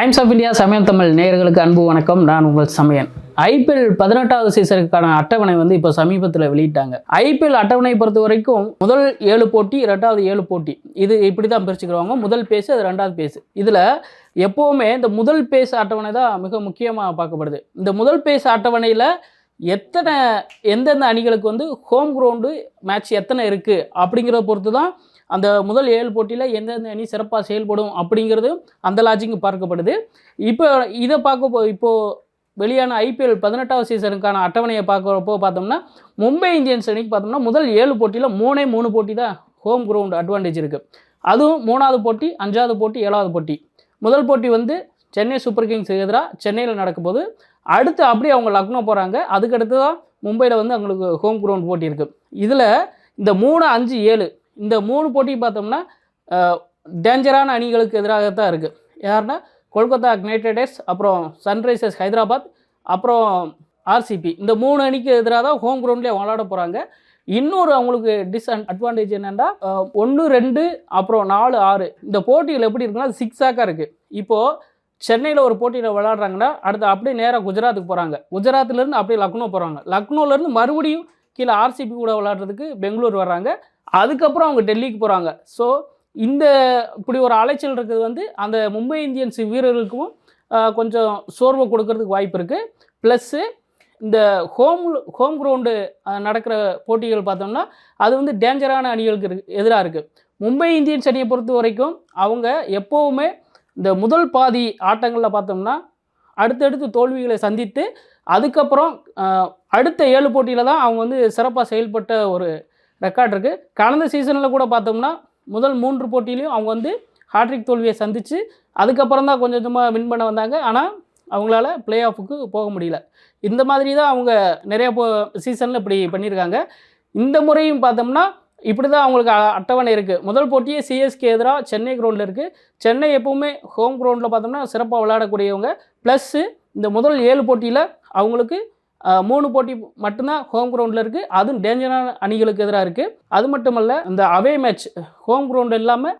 Times of India சமயம் தமிழ் நேயர்களுக்கு அன்பு வணக்கம். நான் உங்கள் சமயன். ஐபிஎல் பதினெட்டாவது சீசனுக்கான அட்டவணை வந்து இப்போ சமீபத்தில் வெளியிட்டாங்க. ஐபிஎல் அட்டவணை பொறுத்த வரைக்கும் முதல் ஏழு போட்டி ரெண்டாவது ஏழு போட்டி. இது இப்படி தான் பிரிச்சுக்கிறவங்க முதல் பேசு அது ரெண்டாவது பேசு இதில் எப்போவுமே இந்த முதல் பேசு அட்டவணை தான் மிக முக்கியமாக பார்க்கப்படுது. இந்த முதல் பேசு அட்டவணையில் எத்தனை எந்தெந்த அணிகளுக்கு வந்து ஹோம் கிரவுண்டு மேட்ச் எத்தனை இருக்குது அப்படிங்கிறத பொறுத்து தான் அந்த முதல் ஏழு போட்டியில் எந்தெந்த அணி சிறப்பாக செயல்படும் அப்படிங்கிறது அந்த லாஜிக்கு பார்க்கப்படுது. இப்போ இதை பார்க்க போ இப்போது வெளியான ஐபிஎல் பதினெட்டாவது சீசனுக்கான அட்டவணையை பார்க்குறப்போ பார்த்தோம்னா மும்பை இந்தியன்ஸ் அணிக்கு பார்த்தோம்னா முதல் ஏழு போட்டியில் மூணே மூணு போட்டி தான் ஹோம் கிரவுண்ட் அட்வான்டேஜ் இருக்குது அதுவும் மூணாவது போட்டி அஞ்சாவது போட்டி ஏழாவது போட்டி. முதல் போட்டி வந்து சென்னை சூப்பர் கிங்ஸ் எதிராக சென்னையில் நடக்கும்போது அடுத்து அப்படியே அவங்க லக்னோ போகிறாங்க அதுக்கடுத்து தான் மும்பையில் வந்து அவங்களுக்கு ஹோம் கிரவுண்ட் போட்டி இருக்குது இதில் இந்த மூணு அஞ்சு ஏழு இந்த மூணு போட்டி பார்த்தோம்னா டேஞ்சரான அணிகளுக்கு எதிராக தான் இருக்குது யாருன்னா கொல்கத்தா நைட் ரைடர்ஸ் அப்புறம் சன்ரைசர்ஸ் ஹைதராபாத் அப்புறம் ஆர்சிபி இந்த மூணு அணிக்கு எதிராக தான் ஹோம் கிரவுண்ட்லேயே விளாட போகிறாங்க இன்னொரு அவங்களுக்கு டிஸ் அட்வான்டேஜ் என்னென்னா ஒன்று ரெண்டு அப்புறம் நாலு ஆறு. இந்த போட்டிகள் எப்படி இருக்குன்னா சிக்ஸாக்காக இருக்குது இப்போது சென்னையில் ஒரு போட்டியில் விளாட்றாங்கன்னா அடுத்து அப்படியே நேராக குஜராத்துக்கு போகிறாங்க குஜராத்லேருந்து அப்படியே லக்னோ போகிறாங்க லக்னோலேருந்து மறுபடியும் கீழே ஆர்சிபி கூட விளாட்றதுக்கு பெங்களூர் வர்றாங்க. அதுக்கப்புறம் அவங்க டெல்லிக்கு போகிறாங்க ஸோ இந்த இப்படி ஒரு அலைச்சல் இருக்கிறது வந்து அந்த மும்பை இந்தியன்ஸ் வீரர்களுக்கும் கொஞ்சம் சோர்வை கொடுக்கறதுக்கு வாய்ப்பு இருக்குது ப்ளஸ்ஸு இந்த ஹோம் ஹோம் கிரவுண்டு நடக்கிற போட்டிகள் பார்த்தோம்னா அது வந்து டேஞ்சரான அணிகளுக்கு எதிராக இருக்குது மும்பை இந்தியன்ஸ் அணியை பொறுத்த வரைக்கும் அவங்க எப்போவுமே இந்த முதல் பாதி ஆட்டங்களில் பார்த்தோம்னா அடுத்தடுத்து தோல்விகளை சந்தித்து அதுக்கப்புறம் அடுத்த ஏழு போட்டியில் தான் அவங்க வந்து சிறப்பாக செயல்பட்ட ஒரு ரெக்கார்ட் இருக்குது கடந்த சீசனில் கூட பார்த்தோம்னா முதல் மூன்று போட்டியிலையும் அவங்க வந்து ஹாட்ரிக் தோல்வியை சந்தித்து அதுக்கப்புறம் தான் கொஞ்சம் கொஞ்சமாக வின் பண்ண வந்தாங்க. ஆனால் அவங்களால ப்ளே ஆஃபுக்கு போக முடியல. இந்த மாதிரி தான் அவங்க நிறைய போ சீசனில் இப்படி பண்ணியிருக்காங்க. இந்த முறையும் பார்த்தோம்னா இப்படி தான் அவங்களுக்கு அட்டவணை இருக்குது முதல் போட்டியே சிஎஸ்கே எதிராக சென்னை கிரவுண்டில் இருக்குது சென்னை எப்போவுமே ஹோம் கிரவுண்டில் பார்த்தோம்னா சிறப்பாக விளையாடக்கூடியவங்க. ப்ளஸ்ஸு இந்த முதல் ஏழு போட்டியில் அவங்களுக்கு மூணு போட்டி மட்டும்தான் ஹோம் கிரவுண்டில் இருக்குது அதுவும் டேஞ்சரான அணிகளுக்கு எதிராக இருக்குது அது மட்டுமல்ல இந்த அவே மேட்ச் ஹோம் கிரவுண்ட் இல்லாமல்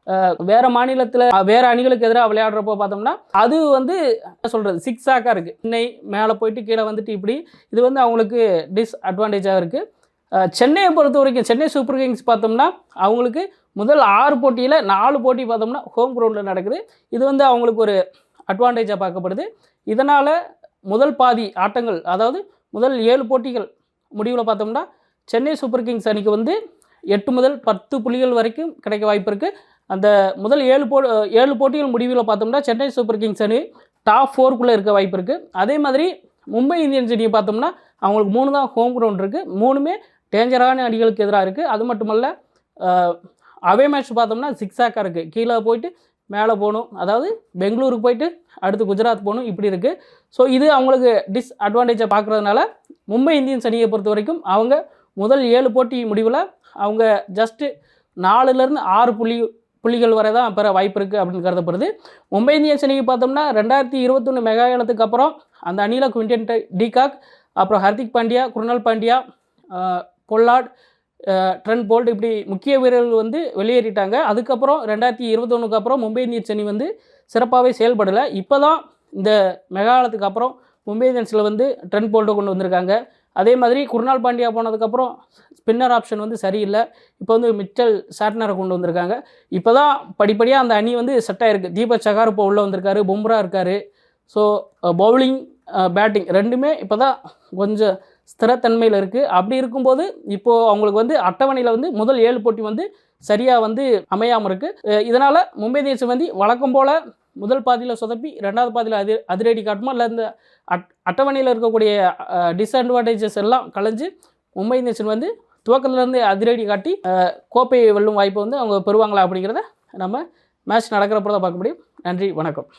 வேறு மாநிலத்தில் வேறு அணிகளுக்கு எதிராக விளையாடுறப்போ பார்த்தோம்னா அது வந்து என்ன சொல்கிறது சிக்ஸாக்காக இருக்குது சென்னை மேலே போயிட்டு கீழே வந்துட்டு இப்படி இது வந்து அவங்களுக்கு டிஸ்அட்வான்டேஜாக இருக்குது சென்னையை பொறுத்த வரைக்கும் சென்னை சூப்பர் கிங்ஸ் பார்த்தோம்னா அவங்களுக்கு முதல் ஆறு போட்டியில் நாலு போட்டி பார்த்தோம்னா ஹோம் கிரவுண்டில் நடக்குது. இது வந்து அவங்களுக்கு ஒரு அட்வான்டேஜாக பார்க்கப்படுது. இதனால் முதல் பாதி ஆட்டங்கள் அதாவது முதல் ஏழு போட்டிகள் முடிவில் பார்த்தோம்னா சென்னை சூப்பர் கிங்ஸ் அணிக்கு வந்து எட்டு முதல் பத்து புள்ளிகள் வரைக்கும் கிடைக்க வாய்ப்பு இருக்குது அந்த முதல் ஏழு போ ஏழு போட்டிகள் முடிவில் பார்த்தோம்னா சென்னை சூப்பர் கிங்ஸ் அணி டாப் ஃபோருக்குள்ளே இருக்க வாய்ப்பு இருக்குது அதே மாதிரி மும்பை இந்தியன்ஸ் அணியை பார்த்தோம்னா அவங்களுக்கு மூணு தான் ஹோம் கிரவுண்ட் இருக்குது மூணுமே டேஞ்சரான அணிகளுக்கு எதிராக இருக்குது அது மட்டுமல்ல அவே மேட்ச் பார்த்தோம்னா சிக்ஸாக்காக இருக்குது கீழே போயிட்டு மேலே போகணும். அதாவது பெங்களூருக்கு போயிட்டு அடுத்து குஜராத் போகணும். இப்படி இருக்குது ஸோ இது அவங்களுக்கு டிஸ்அட்வான்டேஜை பார்க்குறதுனால மும்பை இந்தியன்ஸ் அணியை பொறுத்த வரைக்கும் அவங்க முதல் ஏழு போட்டி முடிவில் அவங்க ஜஸ்ட்டு நாலுலேருந்து ஆறு புள்ளி புள்ளிகள் வரை தான் பெற வாய்ப்பு இருக்குது அப்படின்னு கருதப்படுது. மும்பை இந்தியன்ஸ் அணிக்கு பார்த்தோம்னா ரெண்டாயிரத்தி இருபத்தொன்று மெகா ஏலத்துக்கு அப்புறம் அந்த அணியில் குவிண்டன் டிகாக் அப்புறம் Hardik Pandya Krunal Pandya Pollard Trent Boult இப்படி முக்கிய வீரர்கள் வந்து வெளியேறிட்டாங்க. அதுக்கப்புறம் ரெண்டாயிரத்தி இருபத்தொன்னுக்கு அப்புறம் மும்பை இந்தியன்ஸ் அணி வந்து சிறப்பாகவே செயல்படலை. இப்போ தான் இந்த மெகாலத்துக்கு அப்புறம் மும்பை இந்தியன்ஸில் வந்து ட்ரெண்ட் போல்ட்டை கொண்டு வந்திருக்காங்க. அதே மாதிரி குருணால் பாண்டியா போனதுக்கப்புறம் ஸ்பின்னர் ஆப்ஷன் வந்து சரியில்லை. இப்போ வந்து மிச்சல் சாட்னரை கொண்டு வந்திருக்காங்க. இப்போ தான் படிப்படியாக அந்த அணி வந்து செட் ஆகிருக்கு தீபக் சகார் இப்போ உள்ளே வந்திருக்காரு. பும்ரா இருக்கார். ஸோ பவுலிங் பேட்டிங் ரெண்டுமே இப்போ தான் கொஞ்சம் ஸ்திரத்தன்மையில் இருக்குது அப்படி இருக்கும்போது இப்போது அவங்களுக்கு வந்து அட்டவணையில் வந்து முதல் ஏழு போட்டி வந்து சரியாக வந்து அமையாமல் இருக்குது இதனால் மும்பை தேசிய வந்து வழக்கம் போல் முதல் பாதியில் சொதப்பி ரெண்டாவது பாதியில் அதி அதிரடி காட்டுமா? இல்லை இந்த அட் அட்டவணையில் இருக்கக்கூடிய டிஸ்அட்வான்டேஜஸ் எல்லாம் கலைஞ்சு மும்பை இந்தியன்ஸ் வந்து துவக்கத்துலேருந்து அதிரடி காட்டி கோப்பையை வெல்லும் வாய்ப்பை வந்து அவங்க பெறுவாங்களா அப்படிங்கிறத நம்ம மேட்ச் நடக்கிறப்ப தான் பார்க்க முடியும். நன்றி வணக்கம்.